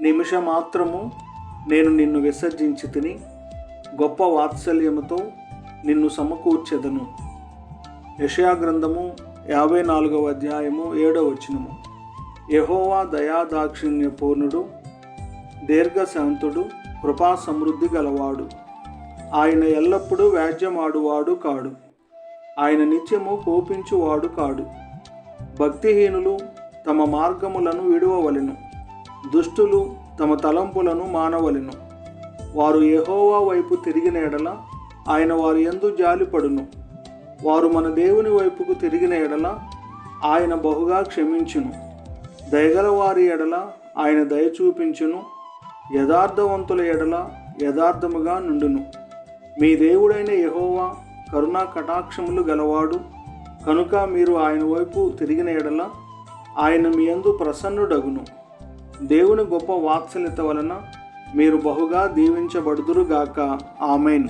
నిమిషమాత్రము నేను నిన్ను విసర్జించి తిని గొప్ప వాత్సల్యముతో నిన్ను సమకూర్చెదను. యషయా గ్రంథము యాభై నాలుగవ అధ్యాయము ఏడవ వచనము. యహోవా దయాదాక్షిణ్య పూర్ణుడు దీర్ఘశాంతుడు కృపా సమృద్ధి గలవాడు. ఆయన ఎల్లప్పుడూ వ్యాజ్యమాడువాడు కాడు. ఆయన నిత్యము కోపించువాడు కాడు. భక్తిహీనులు తమ మార్గములను విడువవలెను. దుష్టులు తమ తలంపులను మానవలెను. వారు యహోవా వైపు తిరిగిన ఎడల ఆయన వారి ఎందు జాలిపడును. వారు మన దేవుని వైపుకు తిరిగిన ఎడల ఆయన బహుగా క్షమించును. దయగల వారి ఎడల ఆయన దయ చూపించును. యథార్థవంతుల ఎడల యథార్థముగా నుండును. మీ దేవుడైన యహోవా కరుణా కటాక్షములు గలవాడు. కనుక మీరు ఆయన వైపు తిరిగిన ఎడల ఆయన మీ యందు ప్రసన్నుడగును. దేవుని గొప్ప వాత్సల్యత వలన మీరు బహుగా దీవించబడుదురుగాక. ఆమెన్.